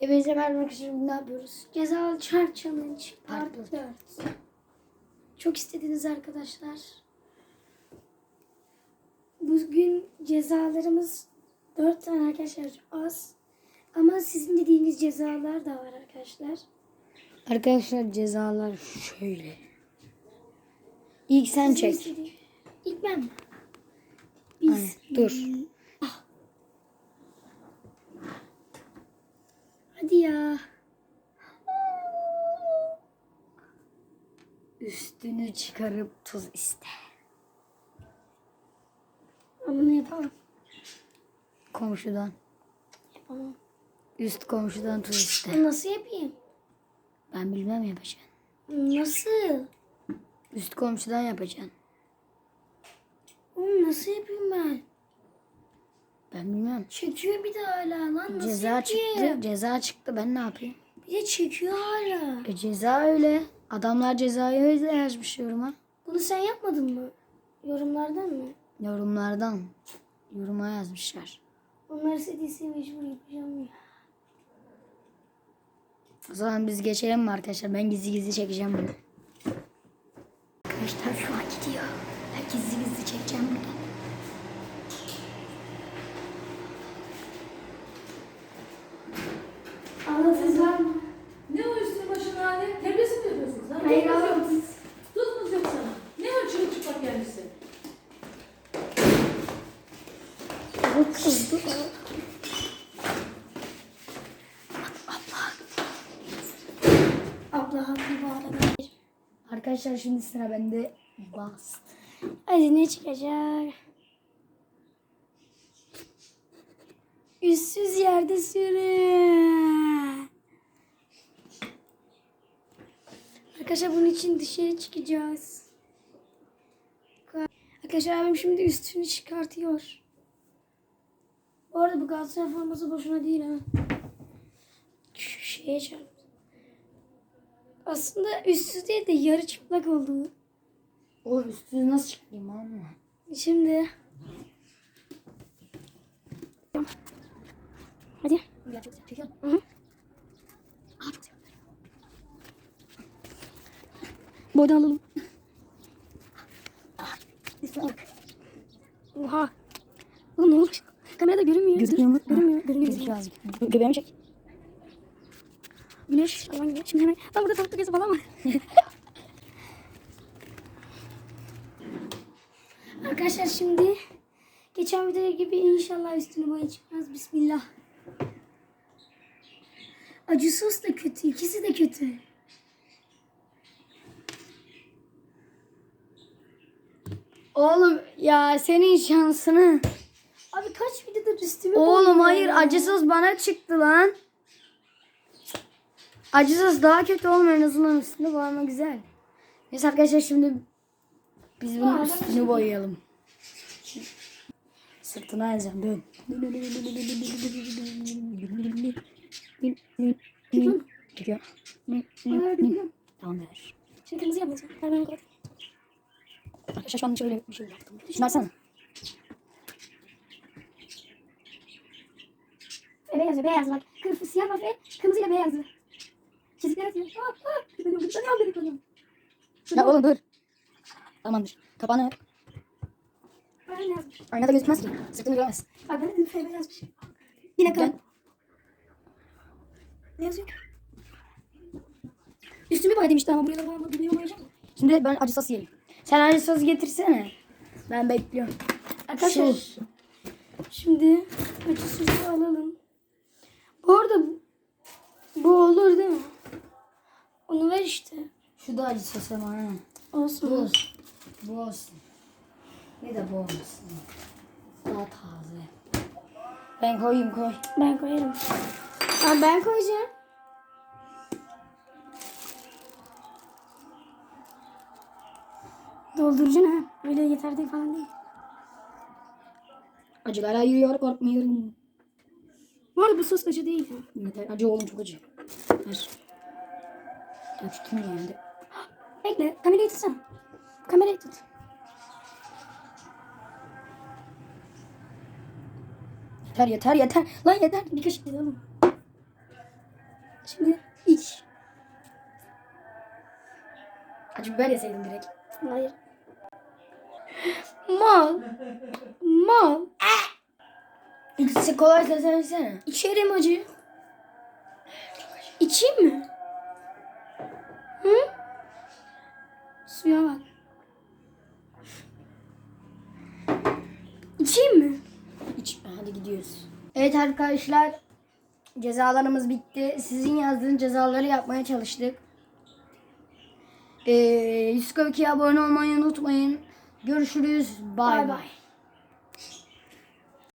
Hepinize merhaba arkadaşlar. Ne yapıyoruz? Cezalı Chart Challenge Part Part 4. Çok istediniz arkadaşlar. Bugün cezalarımız 4 tane arkadaşlar az. Ama sizin dediğiniz cezalar da var arkadaşlar. Arkadaşlar cezalar şöyle. İlk sen Sizin çek. istediğiniz- İlk ben mi? Biz. Aynen, dur. Ah. Hadi ya. Üstünü çıkarıp tuz iste. Ama bunu yapamam. Komşudan. Yapamam. Üst komşudan tuz iste. Nasıl yapayım? Ben bilmem yapacaksın. Nasıl? Üst komşudan yapacaksın. Oğlum nasıl yapayım ben? Ben bilmem. Çekiyor bir de hala lan. Nasıl Ceza yapayım? çıktı. Ceza çıktı. Ben ne yapayım? Bir de çekiyor hala. E ceza öyle. Adamlar cezayı öyle yazmış yoruma. Bunu sen yapmadın mı? Yorumlardan mı? Yorumlardan. Yoruma yazmışlar. Onlar istediyse mecbur yapacağım ya. O zaman biz geçelim mi arkadaşlar? Ben gizli gizli çekeceğim bunu. Arkadaşlar şu an gidiyor. Ben gizli gizli çekeceğim bunu. Anlatırız var mı? Ne o üstün başın hali? Terbiyesiz mi yapıyorsunuz? Ha? Hayır Tuz mu yok? anlatırız. Tuz muz yok sana. Ne o çırık çıplak gelmişsin? Bu kızdı. Abla. Arkadaşlar şimdi sıra bende. Bast. Hadi ne çıkacak? Üstsüz yerde sürün. Arkadaşlar bunun için dışarı çıkacağız. Arkadaşlar abim şimdi üstünü çıkartıyor. Bu arada bu Galatasaray forması boşuna değil ha. Şu şeye çarptı. Aslında üstsüz değil de yarı çıplak oldu. Oğlum üstünü nasıl çıkayım ama? Şimdi. Hadi. Hı hı. Aa çok seviyorum. Boydan alalım. Oha. Oğlum ne olmuş? Kamerada görünmüyor. Gözükmüyor mu? Görünmüyor. Görünüyor. Gözüküyor azıcık. Gö- Göbeğimi çek. Güneş falan gibi. Şimdi hemen. Ben burada tavuklu gezi falan var. Arkadaşlar şimdi geçen video gibi inşallah üstünü boya çıkmaz. Bismillah. Acı sos da kötü. ikisi de kötü. Oğlum ya senin şansını. Abi kaç videoda üstümü Oğlum hayır acısız bana çıktı lan. Acısız daha kötü olmuyor en azından üstünde boyama güzel. Neyse arkadaşlar şimdi biz bunun Aa, üstünü boyayalım. Sırtına yazacağım dön. Çekiyor. Evet, biliyorum. Tamam ver. Şimdi kırmızı yapmayacağım. Ver ben koyayım. Arkadaşlar şu an şöyle bir şey yaptım. Şunu açsana. E, beyaz beyaz bak. Kırmızı siyah var ve kırmızıyla beyazı. Çizgiler atıyor. Aa, aa. Gıdıklanıyorum, gıdıklanıyorum, gıdıklanıyorum. Ya oğlum dur. Tamamdır. Kapağını Ben ne yazmış? aynada gözükmez ki. Sırtını göremez. Bak ben de F yazmış. Yine kal. Gel. Ne yazıyor? Üstümü boya demişti ama buraları boyama, buraya boyayacağım. Şimdi ben acı sos yiyeyim. Sen acı sos getirsene. Ben bekliyorum. Arkadaşlar Şu. şimdi acı sosu alalım. Bu arada bu olur değil mi? Onu ver işte. Şu da acı sos ama ha. Olsun. Bu olsun. Bu olsun. Bir de bu olsun. Daha taze. Ben koyayım koy. Ben koyarım. Ama ben koyacağım. Dolduracaksın ha. Öyle yeter değil falan değil. Acılara yiyor korkmuyorum. Bu arada bu sos acı değil. Yeter. Acı oğlum çok acı. Ver. Açtım yani. Bekle. Kamerayı tutsana. Kamerayı tut. Yeter yeter yeter. Lan yeter. Bir kaşık dedi oğlum. Şimdi iç. Acı biber yeseydin direkt. Hayır. Mal. Mal. İkisi kolaysa sen içsene. İçerim acı. İçeyim mi? Hı? Suya bak. İçeyim mi? İçme hadi gidiyoruz. Evet arkadaşlar cezalarımız bitti. Sizin yazdığınız cezaları yapmaya çalıştık. Ee, 142'ye abone olmayı unutmayın. Görüşürüz. Bay. bay.